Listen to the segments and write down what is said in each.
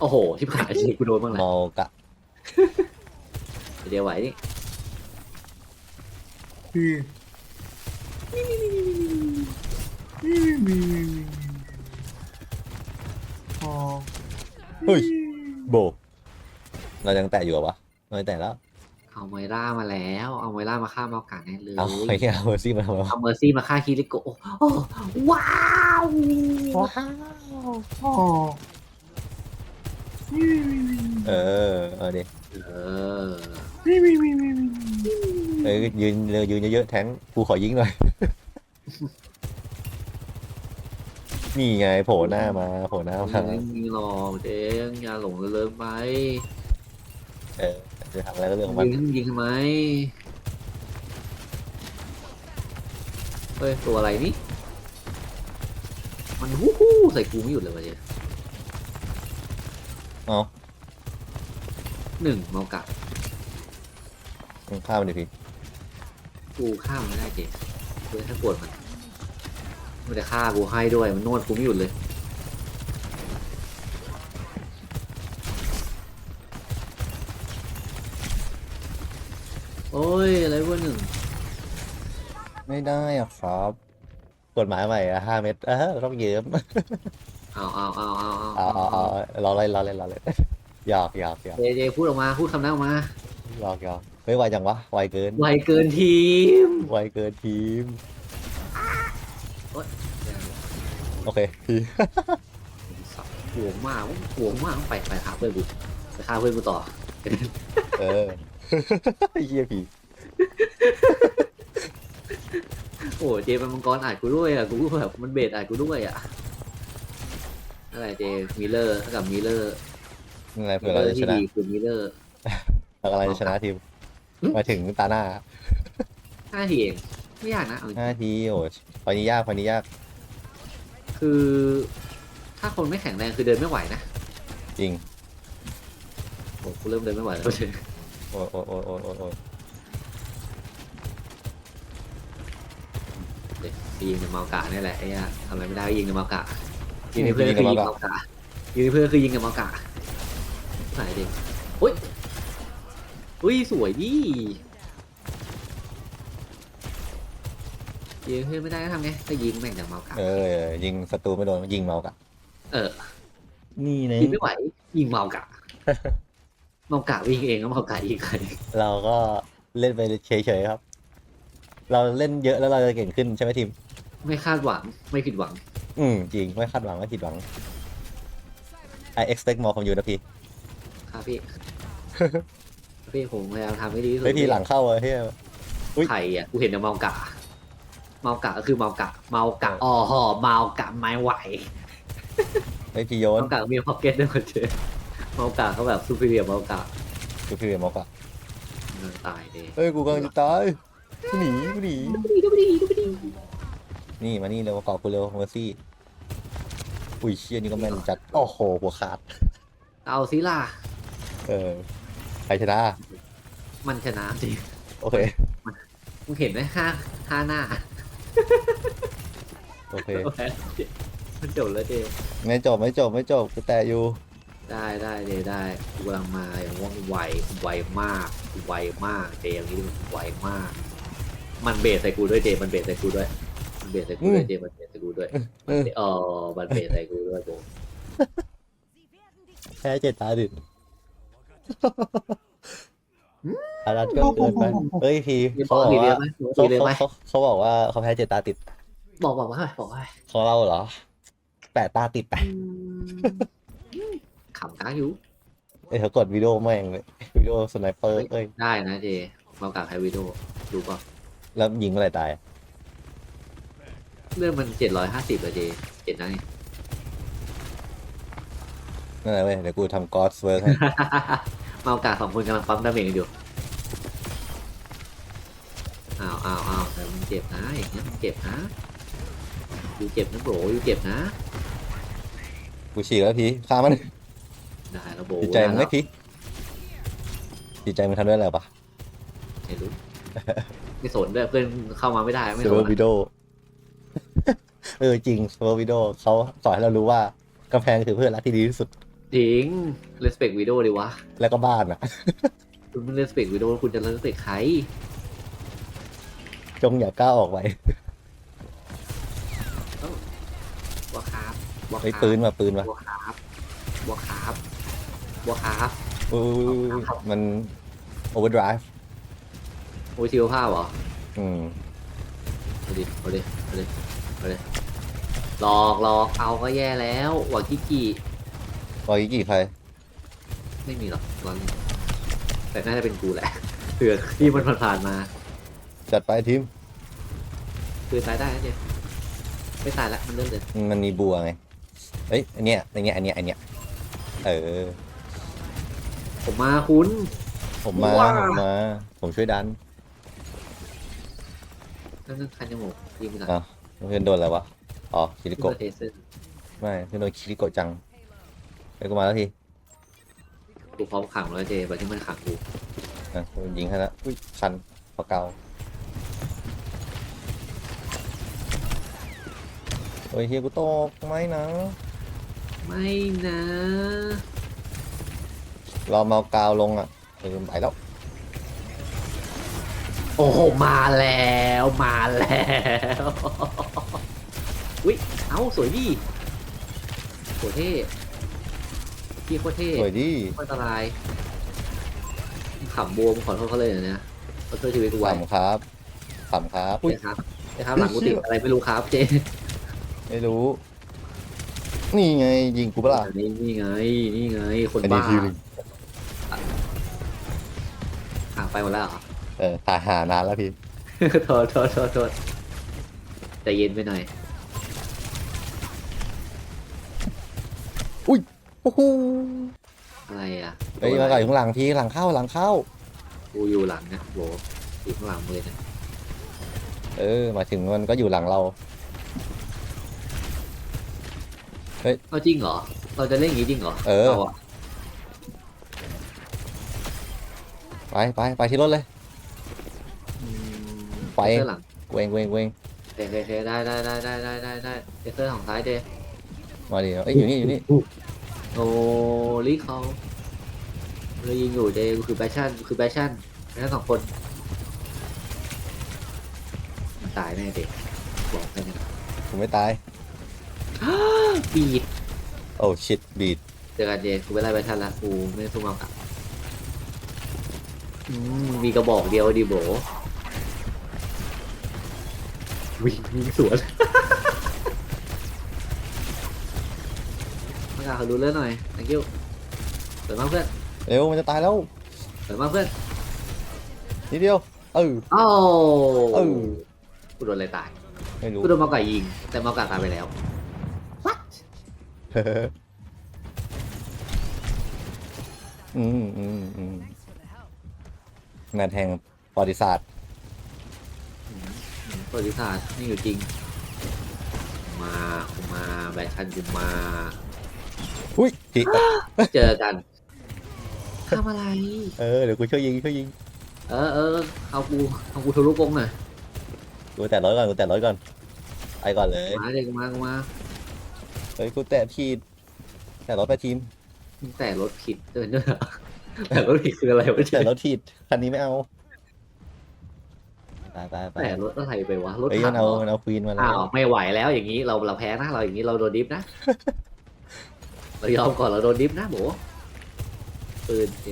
โอ้โหที่ผ่านจริงกูโดนบ้างแหละเมกะเดี๋ยวไหวนี่เฮ้ยโบ เรายังแตะอยู่เหรอวะไม่แตะแล้ว เอาไมล่ามาแล้ว เอาไมล่ามาฆ่าเมากัดแน่เลยเอาไอ้เหี้ยเอาเมอร์ซี่มาทำไมวะเอาเมอร์ซี่มาฆ่าคิริโกะโอ้ว้าว เออ เอาดิเออเอ้ยยืนเร็วยืนเยอะๆแทงกูขอยิงหน่อย นี่ไงโผล่หน้ามาโผล่หน้ามา ไม่มีหรอกเด้งอย่าหลงระเริงไปเออจะทำอะไรก็เรื่องของมันยิงยิงทำไมเฮ้ยตัวอะไรนี่ มันฮู้ฮู้ใส่กูไม่หยุดเลยวะเจ๊ เอาหนึ่งเมากัดข้ามมันดิพี่กูฆ่ามันไม่ได้เจ๊กูแค่ปวดมันมันจะฆ่ากูให้ด้วยมันนวดกูไม่หยุดเลยโอ้ยอะไรวะหนึ่งไม่ได้อะครับ กฎหมายใหม่อะห้าเมตรเออต้องเยิ้ม เอาเอาเอาเอาเอาเอาเอาเราเล่นเราเล่นเราเล่นหยอกหยอกหยอกเจเจพูดออกมาพูดคำนั้นออกมาหยอกหยอกเฮ้ยไวจังวะไวเกินไวเกินทีมไวเกินทีมโอเคทีห่วงมากห่วงมากไปไปฆ่าเพื่อนกูไปฆ่าเพื่อนกูต่อเออเยี่ยผีโอ้เจมันมังกรอัดกูด้วยอะกูแบบมันเบสอัดกูด้วยอะ อะไรเจมิลเลอร์เท่ากับมิลเลอร์อะไรเผื่อเราจะชที่นะดีคือมิลเลอร์ เรากำลังจะชนะทีมมาถึงตาหน้าห้าทีเองไม่ยากนะเอาจริงห้าทีโอ้ยพอนี้ยากพอนี้ยากคือ ถ้าคนไม่แข็งแรงคือเดินไม่ไหวนะจริง โอ้กูเริ่มเดินไม่ไหวแล้วเจโอ้ยโอ้ยโอ้ยโอ้ยโอ้ยโอ้ยเด็กยิงในเมากะนี่แหละไอ้เนี่ยทำอะไรไม่ได้ก็ยิงในเมากะ ยิงในเพื่อนคือยิงในเมากะยิงในเพื่อนคือยิงในเมากะไหนเด็กอุ้ยอุ้ยสวยดิยิงเพื่อนไม่ได้ก็ทำไงก็ยิงแม่งจากเมากะเออ ยิงศัตรูไม่โดนยิงเมากะ เออ นี่นะยิงไม่ไหว ยิงเมากะเมากะวิ่งเองแล้วเมากะยิงใครเราก็เล่นไปเฉยๆครับ เราเล่นเยอะแล้วเราจะเก่งขึ้นใช่ไหมทีม ไม่คาดหวังไม่ผิดหวัง อืมจริงไม่คาดหวังไม่ผิดหวัง I expect more from you นะพี่ครับพี่ พี่ผมพยายามทำให้ดีที่สุดเฮ้ยพี่หลังเข้าเลยเฮ้ย อุ๊ย ไข่อะกูเห็นแต่เมากะ เมากะก็คือเมากะ เมากะอ๋อหอเมากะไม่ไหวเฮ้ยพี่โยนเมากะมีพ็อกเก็ตด้วยคนเจอเมากะเขาแบบซูเปอร์เรียเมากะดูพี่เวียมากะเออตายเลยเฮ้ยกูกำลังจะตายกูหนีกูหนีดูดีดูดีดูดี นี่มานี่เร็วมาเกาะกูเร็วเมอร์ซี่ อุ้ยเชี่ยนี่ก็แม่นจัด โอ้โห หัวขาด เอาซิล่ะ เออใครชนะ มันชนะจริงโอเค มึงเห็นไหมห้าห้าหน้าโอเค มันจบแล้วเจไม่จบไม่จบไม่จบกูแต่อยู่ ได้ได้เจได้กูกำลังมาอย่างว่องไวไวมากไวมากเจอย่างนี้มันไวมาก มันเบสใส่กูด้วยเจมันเบสใส่กูด้วยมัน เบสใส่กูด้วยเจมันเบสใส่กูด้วยออเออมันเบสใส่กูด้วยโบแพ้เจตาดิดอารัดก็เกินไปเฮ้ยพีเขาบอกว่าเขาเขาบอกว่าเขาแพ้เจตาติด บอกบอกว่าไงบอกว่าของเราเหรอแปดตาติดไปขำก้างอยู่เอ้ยเขากดวิดีโอแม่งเลยวิดีโอสไนเปอร์เอ้ยได้นะเจเรากลับไฮวิดีโอดูก่อนแล้วยิงเมื่อไหร่ตาย เรื่องมันเจ็ดร้อยห้าสิบอะเจเจ็ดนะนี่นั่นแหละเว้ยเดี๋ยวกูทำกอสเวิร์กให้ เมากาสองคนกำลังปั๊มดาเมจกันอยู่อ้าวอ้าวอ้าวแต่มันเจ็บนะอย่างเงี้ยมันเจ็บนะอยู่เจ็บนะโบรอยู่เจ็บนะ กูฉีกแล้วพี่ฆ่ามันได้แล้วโบจิตใจมึงไม่พี่จิตใจมึงทำด้วยอะไรปะไม่รู้ ไม่สนด้วยเพื่อนเข้ามาไม่ได้ไม่เซสเวอนร์วิอะดีโอ เออจริงเซเวอร์วิดีโอเขาสอนให้เรารู้ว่ากำแพงคือเพื่อนรักที่ดีที่สุด จริง respect video ดิวะ แล้วก็บ้านอะ คุณไม่ respect video คุณจะ respect ใคร จงอย่าก้าวออกไปวะครับวะคไอ้ยรับปืนมาปืนมาวะครับวะครับวะครับอุ้ยมันโอเวอร์ไดรฟ์โอ้ยชีวภาพเหรออืมเอาดิเอาดิเอาดิเอาดิ หลอกหลอกเอาก็แย่แล้วหวังกี้กี้รอยกี่ใคร ไม่มีหรอกตอนนี้แต่น่าจะเป็นกูแหละเผื่อที่มันผ่านๆมา จัดไปทีมคือตายได้นะเจมไม่ตายละมันเริ่มเลยมันมีบัวไงเอ้ยอันเนี้ยอันเนี้ยอันเนี้ยอันเนี้ยเออ ผมมาคุณ ผมมาว้า ผมมา ผมช่วยดันนั่นนั่นคันจมูกยิงไปหน่อยอ้าวเพื่อนโดนอะไรวะ อ๋อคิริที่โกะเทเซอร์ไม่เพื่อนโดนคิริโกะจังไปกูมาแล้วทีกูพร้อมขังแล้วเจแบบที่มันขังกูอะยิงให้แล้วอุ้ยคันปากเกาโอ้ยเฮียกูตกไม่นะ ไม่นะเราเมากาวลงอะเออไปแล้วโอ้โหมาแล้วมาแล้ว อุ้ย เอ้า สวยดิโคตรเท่พี่โคตรเท่สวยดิโคตรอันตรายขำบวมขอโทษเขาเลยนะเนี่ยเขาช่วยชีวิตกูไว้ขำครับขำครับอุ้ย นะครับนะครับหลังกูติดอะไรไม่รู้ครับเจไม่รู้ นี่ไงยิงกูเปะล่านี่นี่ไง นี่ไง คนอันนี้บ้าทีหนึ่งห่างไปหมดแล้วเหรอเออตายหานานแล้วพี่ โทษโทษโทษโทษใจเย็นไปหน่อย โอ้โหอะไรอะเฮ้ยมาก่อนอยู่ข้างหลังพี่หลังเข้าหลังเข้า กูอยู่หลังนะโบอยู่ข้างหลังมึงเลยนะเออหมายถึงมันก็อยู่หลังเรา เอาจริงเหรอ เราจะเล่นอย่างนี้จริงเหรอเออาะไปไปไปที่รถเลย อืมไป เซอร์หลังเวงเวงเวงเทเทเทได้ได้ได้ได้ได้ได้ได้เซอร์ของซ้ายเจ มาดิเอ้ยอยู่นี่อยู่นี่โอ้ลิเขาเรายิงอยู่เจกูคือแบชชั่นกูคือแบชชั่นแค่สองคนมันตายแน่เด็กบอกแค่นี้ผมไม่ตาย ปีดโอ้ชิตบีดเจอกันเจกูไปไล่แบชชั่นละกูไม่สู้มากลับอืมมีกระบอกเดียวดิโบวิ่งวิ่งสวน มากาเขาดูเรื่องหน่อย thank you สวยมากเพื่อนเร็วมันจะตายแล้วสวยมากเพื่อนนิดเดียวเออ โอ้เออ กูโดนอะไรตายไม่รู้ กูโดนมาก่ายิง แต่มาก่าตายไปแล้วอืมอืมอืมงานแห่งประวัติศาสตร์อืมอืมประวัติศาสตร์นี่อยู่จริง มากูมาแบชชันกูมา อุ้ยจิเจอกันทำอะไร เออเดี๋ยวกูช่วยยิงช่วยยิงเออเออเอากูเอากูทะลุกรงหน่อยกูแตะร้อยก่อนกูแตะร้อยก่อนไปก่อนเลยมาเด็กมากูมาเฮ้ยกูแตะพีดแตะรถไปทีมมึงแต่รถผิดเดินด้วยเหรอแต่รถผิดคืออะไรวะแตะรถทีดคันนี้ไม่เอาไปไปไปแต่รถอะไรไปวะรถเฮ้ยถัมันงเอาเหรอมันเอาควีนมาแล้อ้าววไม่ไหวแล้วอย่างนี้เราเราแพ้นะเราอย่างนี้เราโดนดิฟนะ เรายอมก่อนเราโดนดิฟนะโบปืนเจ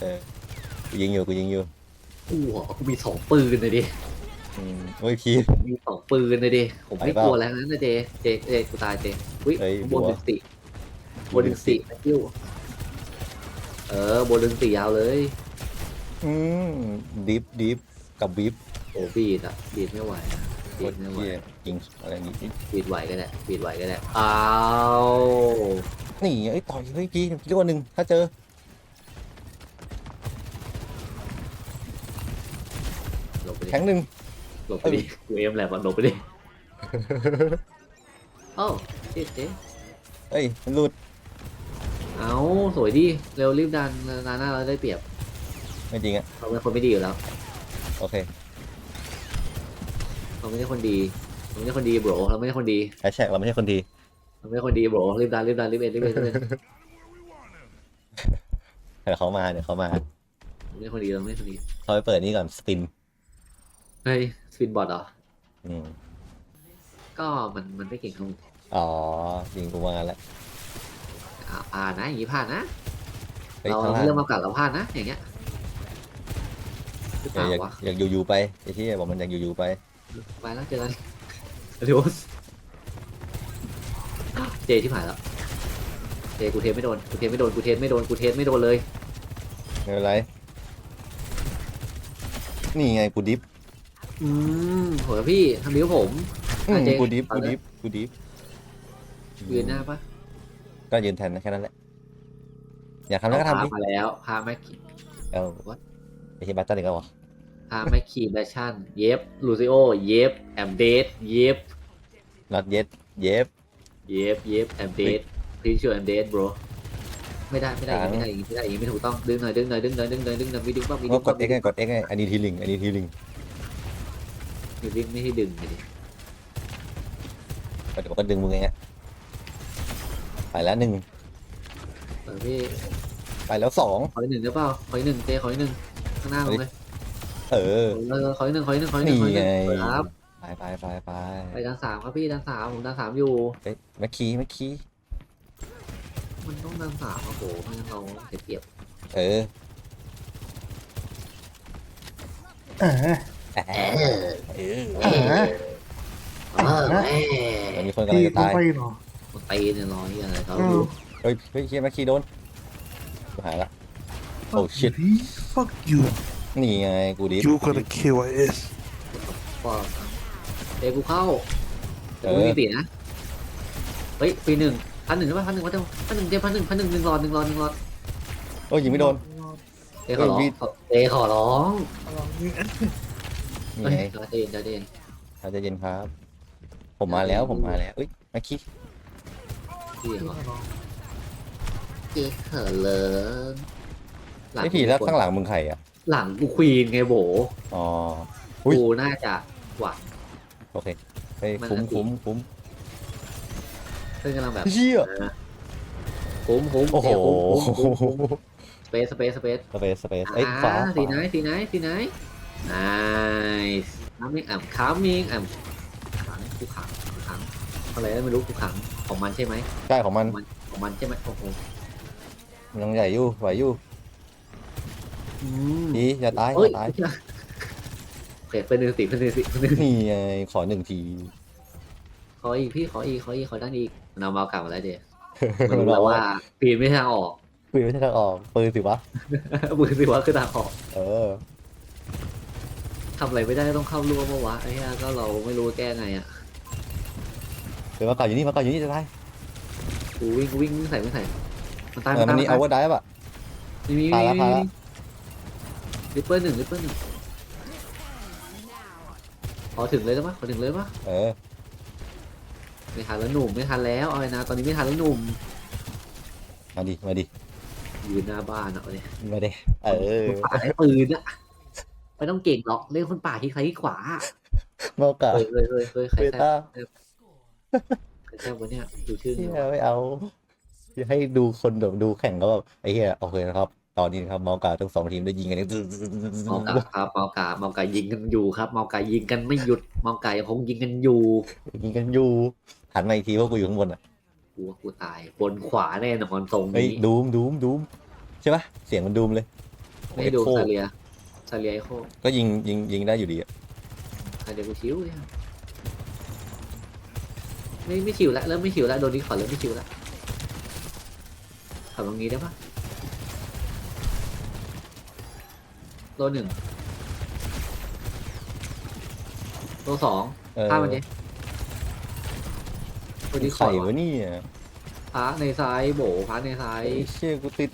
เออกูยิงอยู่กูยิงอยู่กูเหรอกูมีสองปืนเลยดิอืมโอ้ยพีดมีสองปืนเลยดิผมไม่ไปเปล่ากลัวแล้วนะเจเจเจกูตายเจอุ้ยเฮ้ยบนบัว ดึงสี่บนดึงสี่นะคิวเออบนดึงสี่ยาวเลยอืมดิฟดิฟกับวิฟโอ้บีดอะบีดไม่ไหวอะโคบีตดรไม่ไหวเหี้ยยิงอะไรนี้บีดไหวก็ได้บีดไหวก็ได้อ้าว นี่ไอ้ยต่อยเฮ้ยพีพีตัวหนึ่งถ้าเจอ หลบไปดิแข็งหนึ่ง หลบไปดิกูเอ็มแหละมันหลบไปดิเอ้าเจ๊เจ๊เอ้ยมันหลุดเอาสวยดิเร็วรีบดันนาหน้าเราได้เปรียบไม่จริงอะเราเป็นคนไม่ดีอยู่แล้วโอเคเราไม่ใช่คนดีเราไม่ใช่คนดีโบรเราไม่ใช่คนดี แฮชแท็กเราไม่ใช่คนดี เราไม่ใช่คนดีโบรรีบดันรีบดันรีบเอ็นรีบเอ็นรีบเอ็นเดี๋ยวเขามาเดี๋ยวเขามาไม่คนดีเราไม่คนดีเขาไปเปิดนี่ก่อนสปินเฮ้ยสปินบอร์ดเหรออืมก็มันมันไม่เก่งเท่ามึงอ๋อยิงกูมาแล้วอ่าผ่านนะอย่างนี้ผ่านนะเฮ้ยเราข้างล่างเริ่มมากัดเราผ่านนะ อย่างเงี้ยหรือเปอยาล่ากวะอยากอยู่ๆไปไอ้ที่บอกมันอยากอยู่ๆไปไปแล้วเจอกันเดี๋ยว เจที่ผ่านแล้ว เจกูเทสไม่โดน กูเทสไม่โดน กูเทสไม่โดน กูเทสไม่โดนเลย ไม่เป็นไร นี่ไงกูดิฟอืมโหพี่ทำนิ้วผมอืมอะเจ๊กูดิฟเอากูเลยดิฟกูดิฟยืนหน้าปะก็ยืนแทนนะแค่นั้นแหละ อยากทำแล้วก็ทำดิพามาแล้วพาแม็กเออ What? ไอ้ที่บัตตันอีกแล้วเหรอพาแม็กคีแบชชั่น เย็บ ลูซิโอ เย็บ แอมเดดเย็บ not yet เย็บ เย็บเย็บแอมเดดพรีชัวแอมเดด bro ไม่ได้ไม่ได้ค้างไม่ได้อย่างนี้ไม่ได้อย่างนี้ไม่ถูกต้องดึงหน่อยดึงหน่อยดึงหน่อยดึงหน่อยดึงหน่อยมีดึงบ้างมีดึก็งกบ้าดง X ไงกด X ไงอันนี้ทีลิงอันนี้ทีลิงมีดึงไม่ให้ดึงไปดิก็เดี๋ยวก็ดึงมึงไงไปแล้วหนึ่งเออพี่ไปแล้วสองขออีกหนึ่งได้เปล่าขออีกหนึ่งเจขออีกหนึ่งข้างหน้าผมเลยเออเออขออีกหนึ่งขออีกหนึ่งขออีกหนึ่งขออีกหนี่นึ่งไงครับ ไปไปไปไปไปด้านสามครับพี่ด้านสามผมด้านสามอยู่เฮ้ยแม็กคีแม็กคีมันต้องด้านสามครับผมไม่งั้นเราเสียเปรียบเอออ่าเออเอออ่าเออแม่มันมีคนกำลัพี่งจะต้องตายไปเหรอมันตีเนี่ยรอที่อะไรเขาเอดูอเฮ้ยเฮ้ยเฮียแม็กคีโดนกูหายละโอ้ shit fuck you นี่ไงกูดิฟ you gonna kill us ก็ เอ้กูเข้าเอแต่กูอ มีตีนะ เฮ้ยปีหนึ่งพันหนึ่งใช่ป่ะพันหนึ่งวะเจ้าพันหนึ่งเจ้าพันหนึ่งพันหนึ่งหนึ่งหลอดหนึ่งหลอดหนึ่งหลอดโอ้ยยิงไม่โดนเอ้ขอร้องเฮ้ยพี่เอ้ขอร้องนี่เฮ้ยไงใจเย็นใจเย็นเราจะเย็นครับ ผมมาแล้วผมมาแล้วเอ้ยแม็กคีพี่ขอเจ๊เขอเลยไอ้ผีแล้วข้างหลังมึงใครอะ หลังกูควีนไงโบ อ๋อ อุ๊ย กูน่าจะหวัง โอเคเฮ้ยมันคุ้มอันติ คุ้มคุ้มเพื่อนกำลังแบบเชี่ยคุ้มคุ้มโอ้โหเจ๊คุ้มคุ้มคุ้มคุ้มสเปซสเปซสเปซสเปซสเปซเอ้ยขวาอ่าขสีวาไหนสีไหนสีไหน nice coming I'm coming I'm ขังกูขังกูขังอะไรก็ไม่รู้กูขังของมันใช่ไหมใช่ของมันของมันใช่ไหมโอ้โหมันยังใหญ่อยู่ไหวอยู่อืมดีอย่าตายอเอ้ยย่าตาย โอเคเป็นหนึ่งสิเป็นหนึ่งสิเป็นหนึ่งนี่ไงขอหนึ่งที ขออีกพี่ขออีกขออีกขอด้านอีกมันเอามาเอากลับมาแล้วเดี๋ยวมันรู้แล้วว่าปีนไม่ใช่ทางออก ปืนไม่ใช่ทางออกปืนสิวะ มือสิว่าคือทางออกเออ ทำอะไรไม่ได้ต้องเข้าร่วมเมื่อวะไอ้เหี้ยก็เราไม่รู้แก้ไงอะเดี๋ยวมาเก่าอยู่นี่มาเก่าอยู่นี่จะตายกูวิ่งกูวิ่งวิ่งใส่วิ่งใส่มันตายเอมัอนตามันยนี่เอาว่าได้ป่ะมีมีพามีละมีพาละริปเปอร์หนึ่งริปเปอร์หนึ่ง ขอถึงเลยได้ปะขอถึงเลยปะเออไม่ทันแล้วหนุ่มไม่ทันแล้วเอาไอ้นะตอนนี้ไม่ทันแล้วหนุ่มมาดิมาดิยืนหน้าบ้านอะเอาเนี่ยมาดิเออคนป่าให้ปืนอะไม่ต้องเก่งหรอกเล่นคนป่าที่ใครที่ขวาเมาก่าเฮ้ยเฮ้ยเฮ้ยเฮ้ยใครเบแซ่ต้าบใครแซ่บวะเนี่ยดูชื่อเฮีนี่ยไม่เอาจะให้ดูคนแบบดูแข่งก็แบบไอ้เหี้ยโอเคนะครับ ตอนนี้นะครับเมาเก่าทั้งสองทีมได้ยิงกันนี่เมากาครับเมากาเมากายิงกันอยู่ครับเมากายิงกันไม่หยุดเมากายังคงยิงกันอยู่ยิงกันอยู่หันมาอีกทีว่ากูอยู่ข้างบนอะกูว่ากูตายบนขวาแน่นอนตรงเฮ้ยนี้ดูมดูมดูมใช่ปะเสียงมันดูมเลยไม่ให้ดูโอ้ซาโหเลียซาเลียไอโคก็ยิงยิงยิงได้อยู่ดีอะซาเลียกูชิวเนี่ยไม่ไม่ชิวแล้วเริ่มไม่ชิวแล้วโดนดีขอเริ่มไม่ชิวแล้วขับตรงนี้ได้ปะ โลหนึ่งโลสองเออข้ามมันดิโดนดีขอไข่วะเนี่ยพระในซ้ายโบพระในซ้ายไอ้เชี่ยกูติด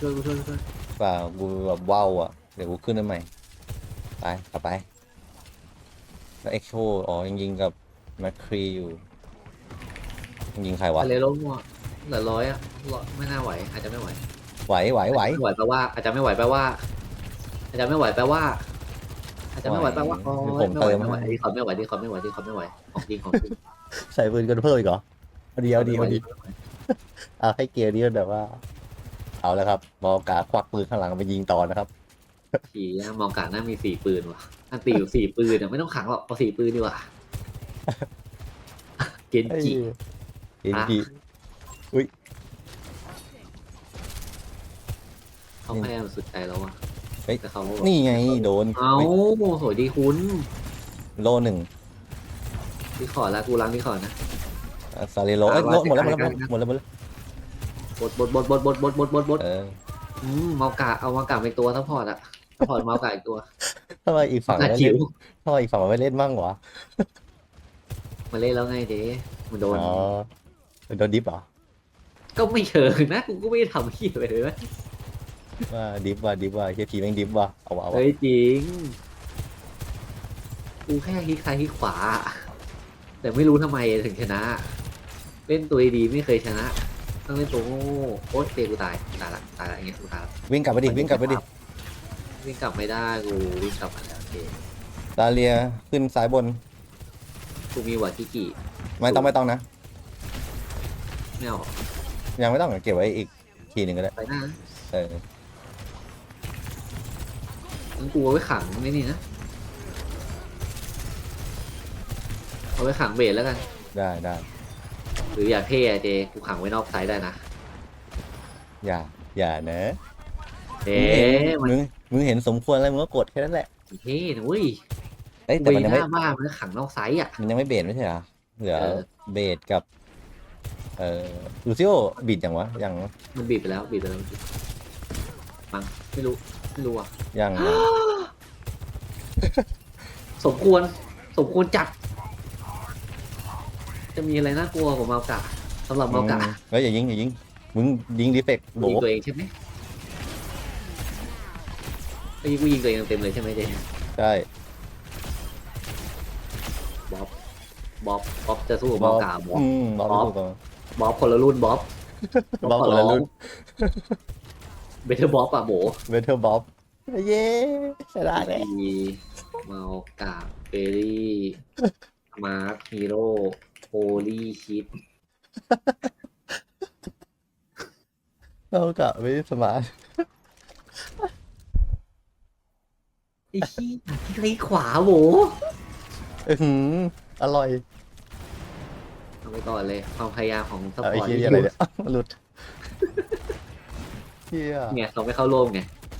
ช่วยกูช่วยกูช่วยเปล่ากูแบบว้าวอะ เดี๋ยวกูขึ้นได้ใหม่ไปกลับไป แล้วเอ็กโชอ๋อยังยิงกับแมคครีอยู่ยังยิงใครวะ ทะเลโลกมัวเหลือร้อยอะร้อยไม่น่าไหว อาจจะไม่ไหวไหวไหวไหวไม่ไหวแปลว่า อาจจะไม่ไหวแปลว่า อาจจะไม่ไหวแปลว่า อาจจะไม่ไหวแปลว่าโอ้ยไม่ไหวไม่ไหวดีคอนไม่ไหวดีคอนไม่ไหวดีคอนไม่ไหวของจริงของจริงใส่ปืนกันเพิ่มอีกเหรอเอาดีเอาดีเอาดีเอาให้เกียร์นี้มันแบบว่า เอาแล้วครับมอกาควักปืนข้างหลังไปยิงต่อนะครับผีนะมองกาน่ามีสี่ปืนว่ะอันตีอยู่สี่ปืนเนี่ยไม่ต้องขังหรอกเอาสี่ปืนดีกว่าเกนจิเอ็นอะจีเขาพยายามสุดใจแล้วอะ เฮ้ย แต่เขานี่ไงโดนเอาสวยดีคุณโลหนึ่งที่ขอละกูรังที่ขอนะซาเลโลเอ้ยอะโลหมดแล้วหมว่าดแล้วจะหมดแล้วหมดแล้วบดบดบดบดบดบดบดบดบดเอออืมเมากาเอาเมากาเป็นตัวซัพพอร์ตอะซัพพอร์ตเมากาอีกตัวทำไมอีกฝั่งกาไม่จิ๋เล่วนทำไมอีกฝั่งมันไม่เล่นบ้างวะมาเล่นแล้วไงเจ๊มันโดน อ๋อโดนดิฟเหรอก็ไม่เชิงนะกูก็ไม่ได้ทำขี้อะไรเลยนะ ว่าดิฟว่าดิฟว่าเฮียทีแม่งดิฟว่าเอาวะเอาวะเฮ้ยจริง กูแค่คลิกซ้ายคลิกขวา แต่ไม่รู้ทำไมถึงชนะ เล่นตัวดีๆไม่เคยชนะ ต้องเล่นตัวโง่โอ๊ยเตะกูตายตายละตายละอย่างเงี้ยกูตายละวิ่งกลับไปดิวิ่งกลับไปดิวิ่งกลับไม่ได้กูวิ่งกลับมาแล้วโอเคดาเลียขึ้นซ้ายบนกูมีวัตกิกิไม่ต้องไม่ต้องนะ ไม่เอายังไม่ต้องเก็บไว้อีกทีหนึ่งก็ได้ไปหน้า เอองั้น กูเอาไว้ขังไม่นี่นะ เอาไว้ขังเบสแล้วกัน ได้ได้หรืออยากเท่อะเจกูขังไว้นอกไซด์ได้นะอย่า อย่านะเอ๊ะมันมึงมึงเห็นสมควรแล้วมึงก็กดแค่นั้นแหละเท่นะเว้ยเอ้ยแต่เวมันยังหไม่น้าบ้านมันก็ขังนอกไซด์อะ มันยังไม่เบสไม่ใช่เหรอเหลือเออ เบสกับ เอ่อลูซิโอบิดอย่างวะยังมันบีบไปแล้วบีบไปแล้วมั้งไม่รู้ไม่ รู้อะยังยังสมควร สมควรจัด จะมีอะไรน่ากลัวกว่าเมากาสำหรับเมากาอืมเฮ้ยอย่ายิงอย่ายิง มึงยิงดีเฟกโบยิงตัวเองใช่ไหมไอ้ยกูยิงตัวเองเต็มเลยใช่ไหมเจใช่บ๊อบบ๊อบบ๊อบจะสู้กับเมากาบ๊อบ อืมบ๊อบบ๊อบถูกต้องบ๊อบคนละรุ่นบ๊อบ บ๊อบคนละรุ่น เบเทอร์บ๊อบอะโบเวเทอร์บ๊อบเย้ชนะเลยมีเมากาเบอรี่มาร์คฮีโร่โฮลี่คิดเรากะไม่สมาร์ทไอ้ขี้ที่ไรขวาโบอื้อหืออร่อยเอาไปก่อนเลยความพยายามของสเอาปไอ้อร์ตเหี้ยอะไรเนี่ยอ้าวหลุด เฮียเนี่ยเขาไม่เข้าร่วมไง